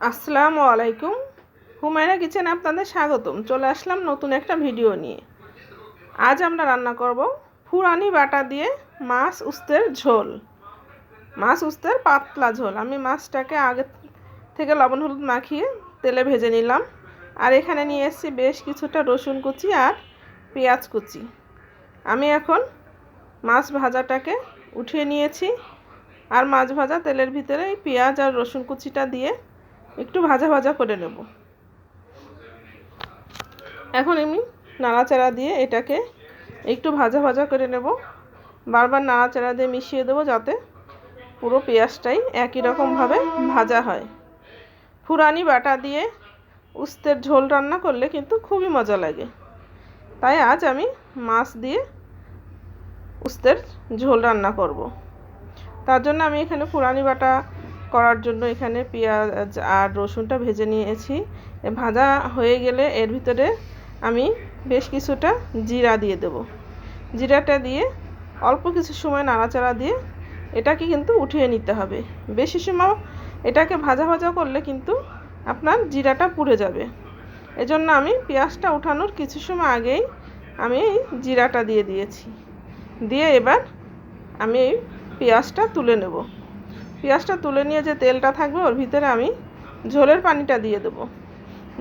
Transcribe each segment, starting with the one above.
আসসালামু আলাইকুম। হুমায়রা কিচেন আপনাদের স্বাগতম। চলে আসলাম নতুন একটা ভিডিও নিয়ে। আজ আমরা রান্না করব ফুরানি বাটা দিয়ে মাছ উস্তের ঝোল। মাছ উস্তের পাতলা ঝোল। আমি মাছটাকে আগে থেকে লবণ হলুদ মাখিয়ে তেলে ভেজে নিলাম। আর এখানে নিয়ে এসেছি বেশ কিছুটা রসুন কুচি আর পেঁয়াজ কুচি। আমি এখন মাছ ভাজাটাকে উঠিয়ে নিয়েছি। আর মাছ ভাজা তেলের ভিতরে এই পেঁয়াজ আর রসুন কুচিটা দিয়ে একটু ভাজা ভাজা করে নেব। এখন আমি নাড়াচাড়া দিয়ে এটাকে একটু ভাজা ভাজা করে নেব। বারবার নাড়াচাড়া দিয়ে মিশিয়ে দেবো যাতে পুরো পেঁয়াজটাই একই রকমভাবে ভাজা হয়। ফুরানি বাটা দিয়ে উস্তের ঝোল রান্না করলে কিন্তু খুবই মজা লাগে। তাই আজ আমি মাছ দিয়ে উস্তের ঝোল রান্না করব। তার জন্য আমি এখানে ফুরানি বাটা করার জন্য এখানে পেঁয়াজ আর রসুনটা ভেজে নিয়েছি। ভাজা হয়ে গেলে এর ভিতরে আমি বেশ কিছুটা জিরা দিয়ে দেব। জিরাটা দিয়ে অল্প কিছু সময় নাড়াচাড়া দিয়ে এটাকে কিন্তু উঠিয়ে নিতে হবে। বেশি সময় এটাকে ভাজা ভাজা করলে কিন্তু আপনার জিরাটা পুড়ে যাবে। এজন্য আমি পেঁয়াজটা উঠানোর কিছু সময় আগেই আমি এই জিরাটা দিয়ে দিয়েছি। দিয়ে এবার আমি এই পেঁয়াজটা তুলে নেব। পেঁয়াজটা তুলে নিয়ে যে তেলটা থাকবে, ওর ভিতরে আমি ঝোলের পানিটা দিয়ে দেবো।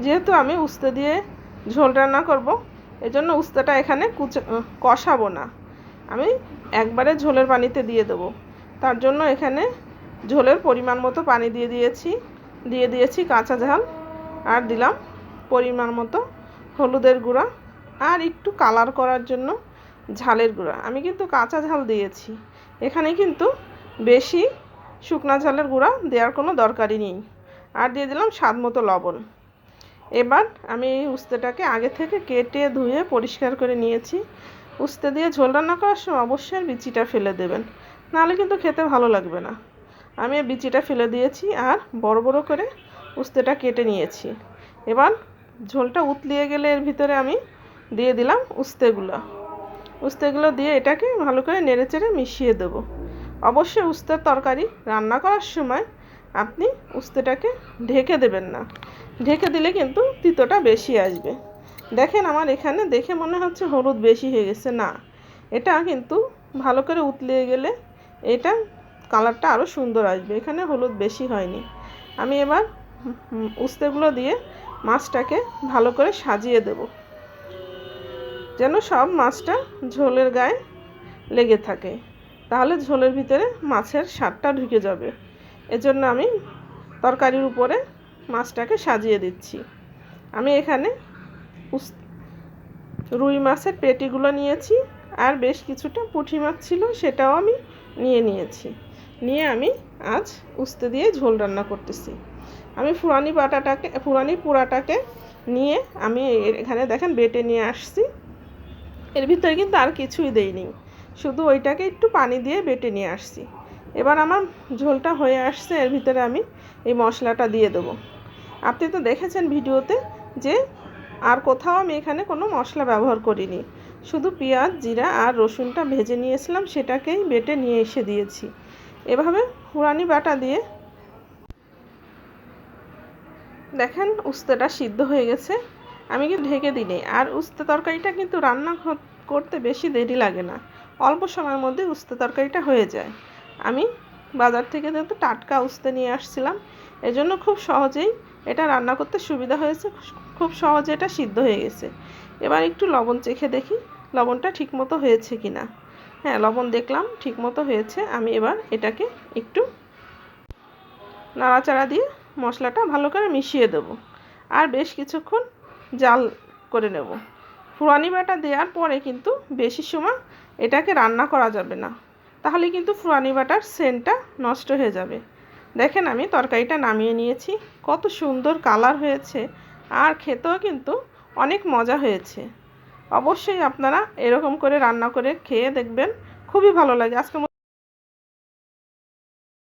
যেহেতু আমি উস্তে দিয়ে ঝোল রান্না করব, এজন্য উস্তেটা এখানে কুচে কষাবো না। আমি একবারে ঝোলের পানিতে দিয়ে দেবো। তার জন্য এখানে ঝোলের পরিমাণ মতো পানি দিয়ে দিয়েছি দিয়ে দিয়েছি কাঁচা ঝাল। আর দিলাম পরিমাণ মতো হলুদের গুঁড়া আর একটু কালার করার জন্য ঝালের গুঁড়া। আমি কিন্তু কাঁচা ঝাল দিয়েছি। এখানে কিন্তু বেশি শুকনা ঝালের গুঁড়া দেওয়ার কোনো দরকারই নেই। আর দিয়ে দিলাম স্বাদ মতো লবণ। এবার আমি এই উস্তেটাকে আগে থেকে কেটে ধুয়ে পরিষ্কার করে নিয়েছি। উস্তে দিয়ে ঝোল রান্না করার সময় অবশ্যই বিচিটা ফেলে দেবেন। নাহলে কিন্তু খেতে ভালো লাগবে না। আমি বিচিটা ফেলে দিয়েছি আর বড় বড় করে উস্তেটা কেটে নিয়েছি। এবার ঝোলটা উতলিয়ে গেলে এর ভিতরে আমি দিয়ে দিলাম উস্তেগুলো। উস্তেগুলো দিয়ে এটাকে ভালো করে নেড়ে চেড়ে মিশিয়ে দেবো। অবশ্যই উস্তের তরকারি রান্না করার সময় আপনি উস্তেটাকে ঢেকে দেবেন না। ঢেকে দিলে কিন্তু তিতোটা বেশি আসবে। দেখেন আমার এখানে দেখে মনে হচ্ছে হলুদ বেশি হয়ে গেছে। না, এটা কিন্তু ভালো করে উতলিয়ে গেলে এটা কালারটা আরও সুন্দর আসবে। এখানে হলুদ বেশি হয়নি। আমি এবার উস্তেগুলো দিয়ে মাছটাকে ভালো করে সাজিয়ে দেব। যেন সব মাছটা ঝোলের গায়ে লেগে থাকে। তাহলে ঝোলের ভিতরে মাছের স্বাদটা ঢুকে যাবে। এজন্য আমি তরকারির উপরে মাছটাকে সাজিয়ে দিচ্ছি। আমি এখানে রুই মাছের পেটিগুলো নিয়েছি আর বেশ কিছুটা পুঁটি মাছ ছিল সেটাও আমি নিয়ে নিয়েছি। নিয়ে আমি আজ উস্তে দিয়ে ঝোল রান্না করতেছি। আমি ফুরানি বাটাটাকে ফুরানি পোড়াটাকে নিয়ে আমি এখানে দেখেন বেটে নিয়ে আসছি। এর ভিতরে কিন্তু আর কিছুই দেইনি। শুধু ওইটাকে একটু পানি দিয়ে বেটে নিয়ে আসছি। এবার আমার ঝোলটা হয়ে আসছে, এর ভিতরে আমি এই মশলাটা দিয়ে দেবো। আপনি তো দেখেছেন ভিডিওতে যে আর কোথাও আমি এখানে কোনো মশলা ব্যবহার করিনি। শুধু পেঁয়াজ, জিরা আর রসুনটা ভেজে নিয়েছিলাম, সেটাকেই বেটে নিয়ে এসে দিয়েছি। এভাবে হুরানি বাটা দিয়ে দেখেন উস্তেটা সিদ্ধ হয়ে গেছে। আমি কিন্তু ঢেকে দিই আর উস্তে তরকারিটা কিন্তু রান্না করতে বেশি দেরি লাগে না। অল্প সময়ের মধ্যে উস্তে তরকারিটা হয়ে যায়। আমি বাজার থেকে যেহেতু টাটকা উস্তে নিয়ে আসছিলাম, এজন্য খুব সহজেই এটা রান্না করতে সুবিধা হয়েছে। খুব সহজে এটা সিদ্ধ হয়ে গেছে। এবার একটু লবণ চেখে দেখি লবণটা ঠিকমতো হয়েছে কি না হ্যাঁ লবণ দেখলাম, ঠিকমতো হয়েছে। আমি এবার এটাকে একটু নাড়াচাড়া দিয়ে মশলাটা ভালো করে মিশিয়ে দেবো। আর বেশ কিছুক্ষণ জাল করে নেব। ফুরানি বাটা দেওয়ার পরে কিন্তু বেশি সময় এটাকে রান্না করা যাবে না। তাহলে কিন্তু ফুরানি বাটার সেন্টটা নষ্ট হয়ে যাবে। দেখেন আমি তরকারিটা নামিয়ে নিয়েছি। কত সুন্দর কালার হয়েছে আর খেতেও কিন্তু অনেক মজা হয়েছে। অবশ্যই আপনারা এরকম করে রান্না করে খেয়ে দেখবেন। খুবই ভালো লাগে। আজকে